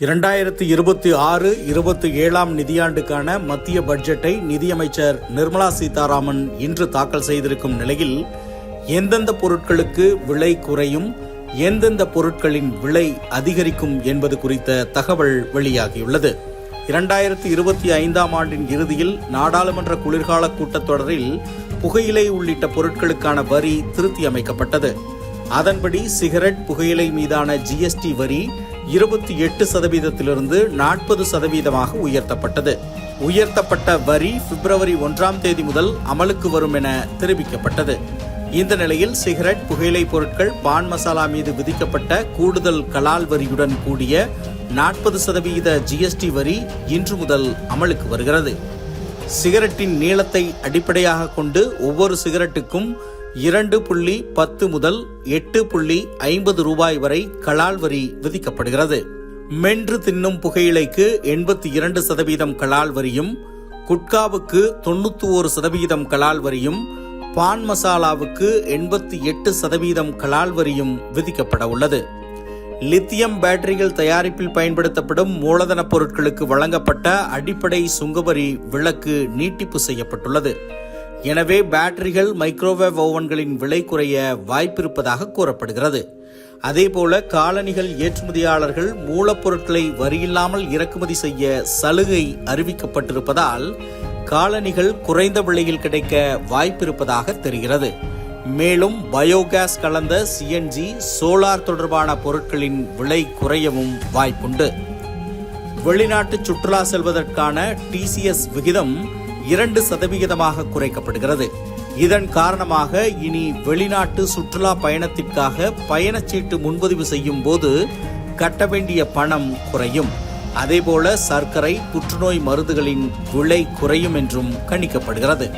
இரண்டாயிரத்தி இருபத்தி ஆறு இருபத்தி ஏழாம் நிதியாண்டுக்கான மத்திய பட்ஜெட்டை நிதியமைச்சர் நிர்மலா சீதாராமன் இன்று தாக்கல் செய்திருக்கும் நிலையில் எந்தெந்த பொருட்களுக்கு விலை குறையும் எந்தெந்த பொருட்களின் விலை அதிகரிக்கும் என்பது குறித்த தகவல் வெளியாகியுள்ளது. இரண்டாயிரத்தி இருபத்தி ஐந்தாம் ஆண்டின் இறுதியில் நாடாளுமன்ற குளிர்கால கூட்டத்தொடரில் புகையிலை உள்ளிட்ட பொருட்களுக்கான வரி திருத்தி அமைக்கப்பட்டது. அதன்படி சிகரெட் புகையிலை மீதான ஜிஎஸ்டி வரி இருபத்தி எட்டு சதவீதத்திலிருந்து நாற்பது சதவீதமாக உயர்த்தப்பட்டது. உயர்த்தப்பட்ட வரி பிப்ரவரி ஒன்றாம் தேதி முதல் அமலுக்கு வரும் என தெரிவிக்கப்பட்டது. இந்த நிலையில் சிகரெட் புகையிலை பொருட்கள் பான் மசாலா மீது விதிக்கப்பட்ட கூடுதல் கலால் வரியுடன் கூடிய நாற்பது சதவீத ஜிஎஸ்டி வரி இன்று முதல் அமலுக்கு வருகிறது. சிகரெட்டின் நீளத்தை அடிப்படையாக கொண்டு ஒவ்வொரு சிகரெட்டுக்கும் இரண்டு புள்ளி பத்து முதல் எட்டு புள்ளி ஐம்பது ரூபாய் வரை கலால் வரி விதிக்கப்படுகிறது. மென்று தின்னும் புகையிலைக்கு எண்பத்தி இரண்டு சதவீதம் கலால் வரியும் குட்காவுக்கு தொண்ணூத்தி ஒரு சதவீதம் கலால் வரியும் பான் மசாலாவுக்கு எண்பத்தி எட்டு சதவீதம் கலால் வரியும் விதிக்கப்பட உள்ளது. லித்தியம் பேட்டரிகள் தயாரிப்பில் பயன்படுத்தப்படும் மூலதன பொருட்களுக்கு வழங்கப்பட்ட அடிப்படை சுங்கவரி விலக்கு நீட்டிப்பு செய்யப்பட்டுள்ளது. எனவே பேட்டரிகள் மைக்ரோவேவ் ஓவன்களின் விலை குறைய வாய்ப்பிருப்பதாக கூறப்படுகிறது. அதேபோல காலணிகள் ஏற்றுமதியாளர்கள் மூலப்பொருட்களை வரியில்லாமல் இறக்குமதி செய்ய சலுகை அறிவிக்கப்பட்டிருப்பதால் காலணிகள் குறைந்த விலையில் கிடைக்க வாய்ப்பிருப்பதாக தெரிகிறது. மேலும் பயோகேஸ் கலந்த சிஎன்ஜி சோலார் தொடர்பான பொருட்களின் விலை குறையவும் வாய்ப்புண்டு. வெளிநாட்டு சுற்றுலா செல்வதற்கான டிசிஎஸ் விகிதம் இரண்டு சதவிகிதமாக குறைக்கப்படுகிறது. இதன் காரணமாக இனி வெளிநாட்டு சுற்றுலா பயணத்திற்காக பயணச்சீட்டு முன்பதிவு செய்யும் போது கட்ட வேண்டிய பணம் குறையும். அதேபோல சர்க்கரை புற்றுநோய் மருந்துகளின் விலை குறையும் என்றும் கணிக்கப்படுகிறது.